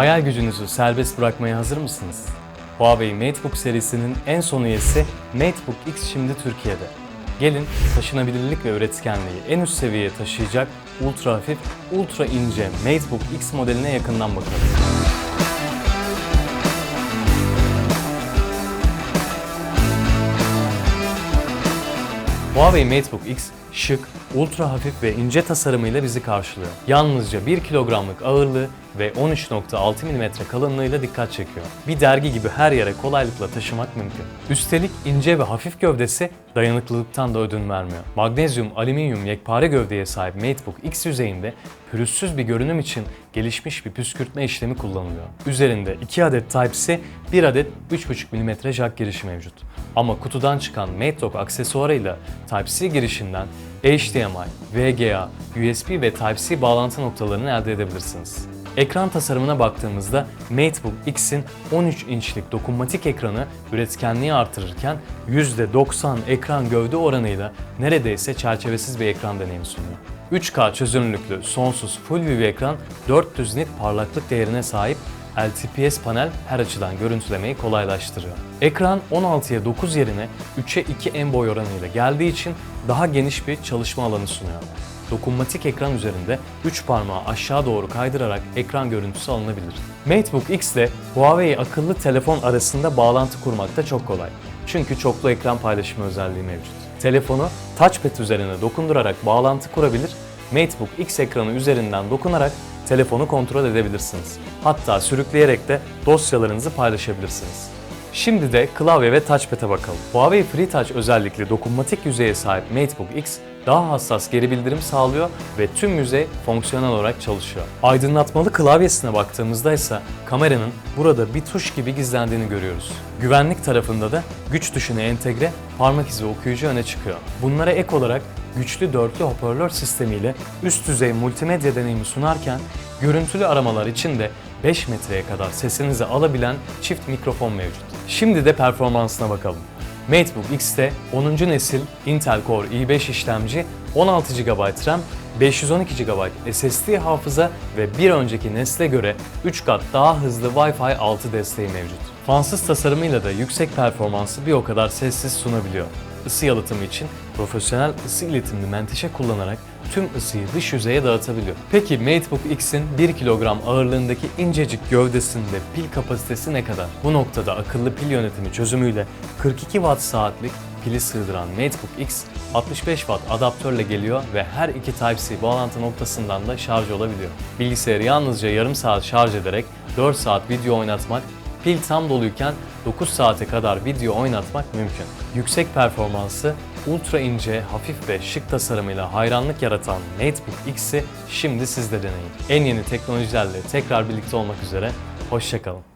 Hayal gücünüzü serbest bırakmaya hazır mısınız? Huawei MateBook serisinin en son üyesi MateBook X şimdi Türkiye'de. Gelin taşınabilirlik ve üretkenliği en üst seviyeye taşıyacak ultra hafif, ultra ince MateBook X modeline yakından bakalım. Huawei MateBook X şık, ultra hafif ve ince tasarımıyla bizi karşılıyor. Yalnızca 1 kilogramlık ağırlığı ve 13.6 mm kalınlığıyla dikkat çekiyor. Bir dergi gibi her yere kolaylıkla taşımak mümkün. Üstelik ince ve hafif gövdesi dayanıklılıktan da ödün vermiyor. Magnezyum, alüminyum yekpare gövdeye sahip MateBook X yüzeyinde pürüzsüz bir görünüm için gelişmiş bir püskürtme işlemi kullanılıyor. Üzerinde 2 adet Type-C, 1 adet 3.5 mm jack girişi mevcut. Ama kutudan çıkan MateDock aksesuarıyla Type-C girişinden HDMI, VGA, USB ve Type-C bağlantı noktalarını elde edebilirsiniz. Ekran tasarımına baktığımızda MateBook X'in 13 inçlik dokunmatik ekranı üretkenliği artırırken %90 ekran gövde oranıyla neredeyse çerçevesiz bir ekran deneyimi sunuyor. 3K çözünürlüklü sonsuz Full View ekran 400 nit parlaklık değerine sahip LTPS panel her açıdan görüntülemeyi kolaylaştırıyor. Ekran 16'ya 9 yerine 3'e 2 en boy oranıyla geldiği için daha geniş bir çalışma alanı sunuyor. Dokunmatik ekran üzerinde 3 parmağı aşağı doğru kaydırarak ekran görüntüsü alınabilir. MateBook X ile Huawei akıllı telefon arasında bağlantı kurmak da çok kolay. Çünkü çoklu ekran paylaşımı özelliği mevcut. Telefonu touchpad üzerine dokundurarak bağlantı kurabilir, MateBook X ekranı üzerinden dokunarak telefonu kontrol edebilirsiniz. Hatta sürükleyerek de dosyalarınızı paylaşabilirsiniz. Şimdi de klavye ve touchpad'e bakalım. Huawei FreeTouch özellikli dokunmatik yüzeye sahip MateBook X daha hassas geri bildirim sağlıyor ve tüm yüzey fonksiyonel olarak çalışıyor. Aydınlatmalı klavyesine baktığımızda ise kameranın burada bir tuş gibi gizlendiğini görüyoruz. Güvenlik tarafında da güç tuşuna entegre parmak izi okuyucu öne çıkıyor. Bunlara ek olarak güçlü dörtlü hoparlör sistemiyle üst düzey multimedya deneyimi sunarken görüntülü aramalar için de 5 metreye kadar sesinizi alabilen çift mikrofon mevcut. Şimdi de performansına bakalım. MateBook X'te 10. nesil Intel Core i5 işlemci, 16 GB RAM, 512 GB SSD hafıza ve bir önceki nesle göre 3 kat daha hızlı Wi-Fi 6 desteği mevcut. Fansız tasarımıyla da yüksek performansı bir o kadar sessiz sunabiliyor. Isı yalıtımı için profesyonel ısı iletimli menteşe kullanarak tüm ısıyı dış yüzeye dağıtabiliyor. Peki MateBook X'in 1 kilogram ağırlığındaki incecik gövdesinde pil kapasitesi ne kadar? Bu noktada akıllı pil yönetimi çözümüyle 42 watt saatlik pili sığdıran MateBook X 65 watt adaptörle geliyor ve her iki Type-C bağlantı noktasından da şarj olabiliyor. Bilgisayarı yalnızca yarım saat şarj ederek 4 saat video oynatmak, pil tam doluyken 9 saate kadar video oynatmak mümkün. Yüksek performansı, ultra ince, hafif ve şık tasarımıyla hayranlık yaratan MateBook X'i şimdi siz de deneyin. En yeni teknolojilerle tekrar birlikte olmak üzere, hoşçakalın.